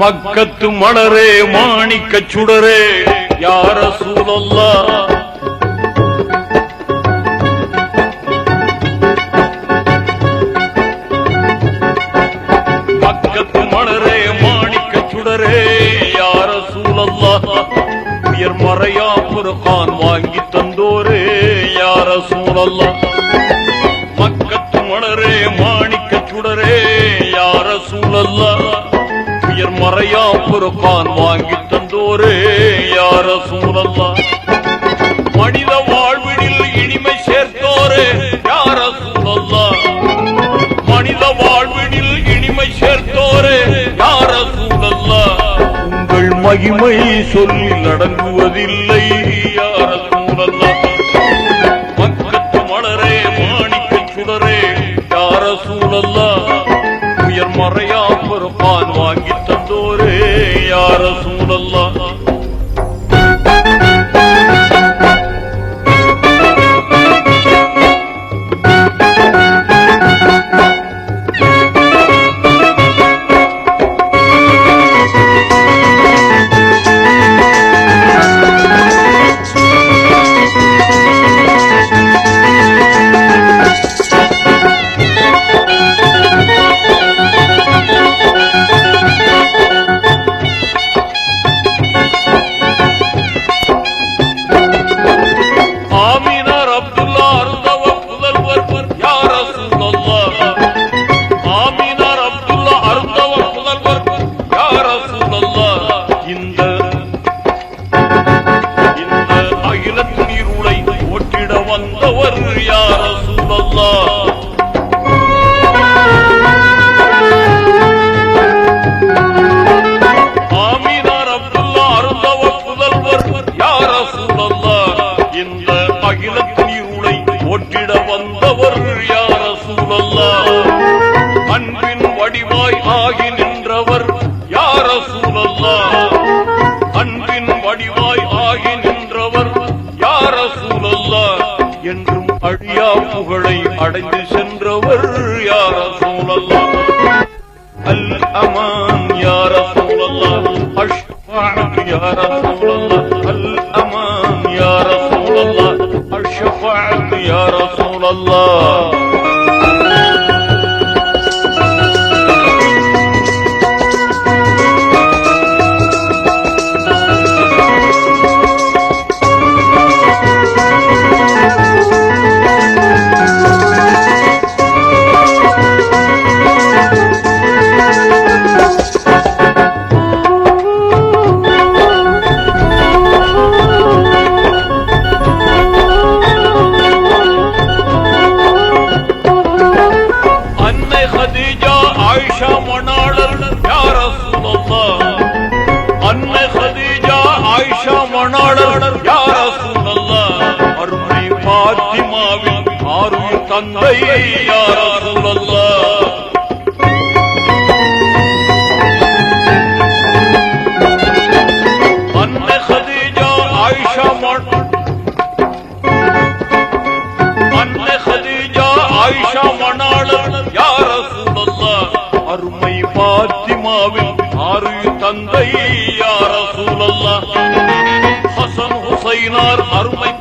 மக்கத்து மலரே மாணிக்க சுடரே யார சூழல்லா மக்கத்து மலரே மாணிக்க சுடரே யார சூழல்லா உயர் மறையா புருகான் வாங்கி தந்தோரே யார சூழல்லா மக்கத்து மலரே மாணிக்க சுடரே யார சூழல்லா உயர் பொறுப்பான் வாங்கி தந்தோரே யார சூழல்லா மனித வாழ்வினில் இனிமை சேர்த்தோரே யார சூழல்லா மனித வாழ்வினில் இனிமை சேர்த்தோரே யார சூழல்லா உங்கள் மகிமை சொல்லி நடங்குவதில்லை அழியா புகழை அடைந்து சென்றவர் யார? யார சூழல்லா அருமை பாத்திமாவின் ஆறு தந்தை யார சூழல்லா ஹசன் ஹுசைனார் அருமை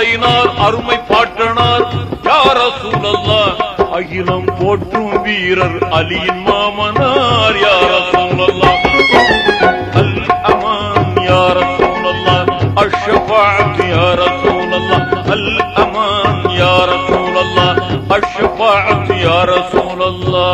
அசைனார் அருமை பாட்டனார் யார சூழல்லா அகிலம் போற்றும் வீரர் அலியின் மாமனார் யார சூழல்லா அல் அமான் யார சூழல்லா அஷ்ஷபாத் யார சூழல்லா அல் அமான் யார சூழல்லா அஷ்ஷபாத் யார சூழல்லா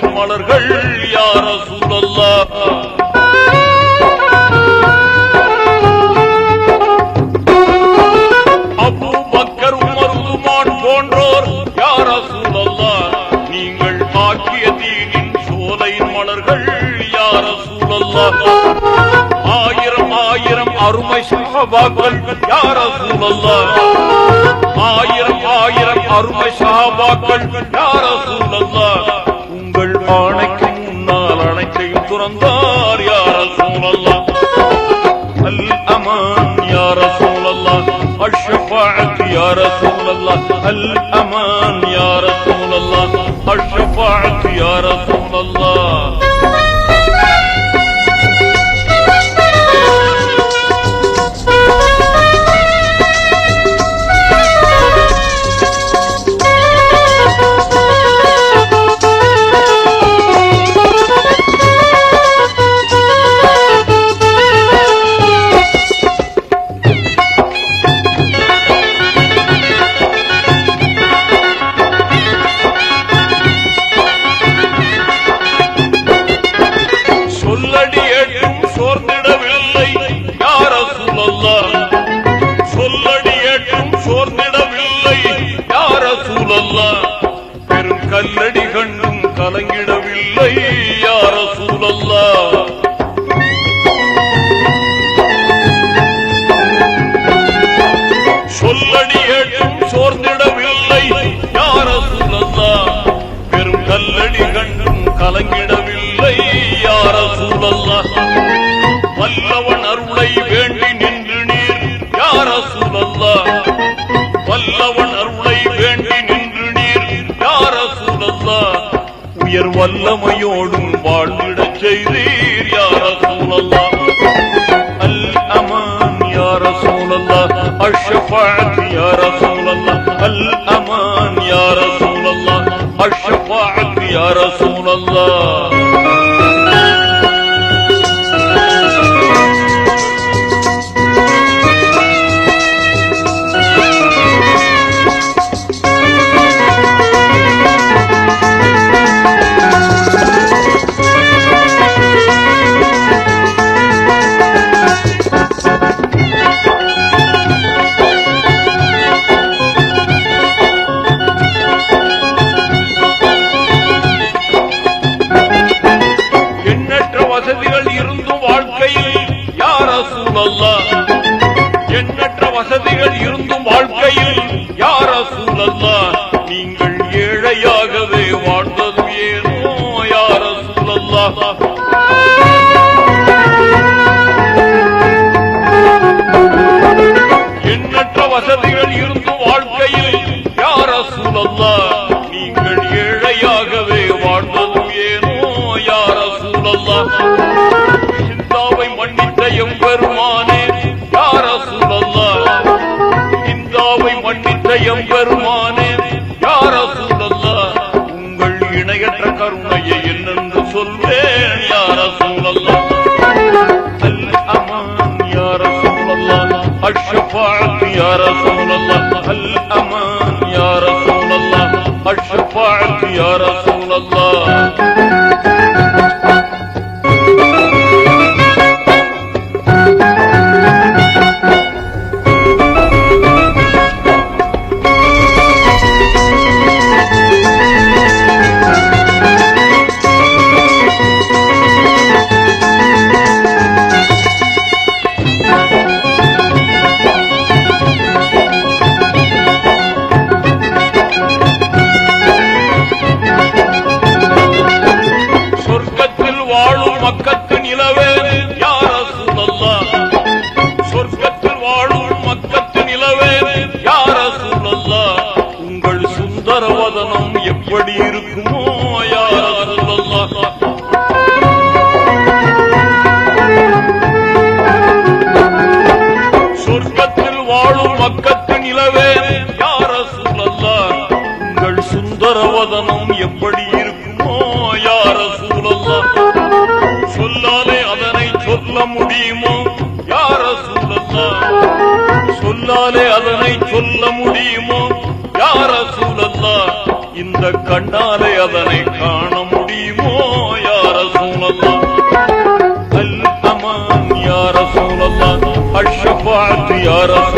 சோலையின் மலர்கள் யார சூழல்லா அபூ பக்கர் உமர் போன்றோர் யார சூழல்லா நீங்கள் ஆக்கிய தீனின் சோலையின் மலர்கள் யார சூழல்லா ஆயிரம் ஆயிரம் அருமை சஹாபாக்கள் யார சூழல்லா ஆயிரம் ஆயிரம் அருமை சஹாபாக்கள் யார சூழல்லா ஆணைக்கும் நாள் அனைத்தையும் துறந்தார் யார் சூழல்லா அல் அமான் யார் சூழல்லா அஷ்பாக்கு யார் சூழல்லா அல் அமான் போர்ந்திடவில்லை யார சூழல்லா பெரும் கல்லடி கண்டும் கலங்கிடவில்லை. யார சூழல்லா வல்லவன் அருளை வேண்டி நின்று நீர். யார சூழல்லா வல்லவன் அருளை வேண்டி நின்று நீர். யார சூழல்லா உயர் வல்லமையோடும் வாழ்ந்திடச் செய்தீர். யார சூழல்லா رسول الله الشفاعة يا رسول الله الأمان يا رسول الله الشفاعة يا رسول الله. சூழல்லா رسول الله الأمان يا رسول الله الشفاعة يا رسول الله. melhor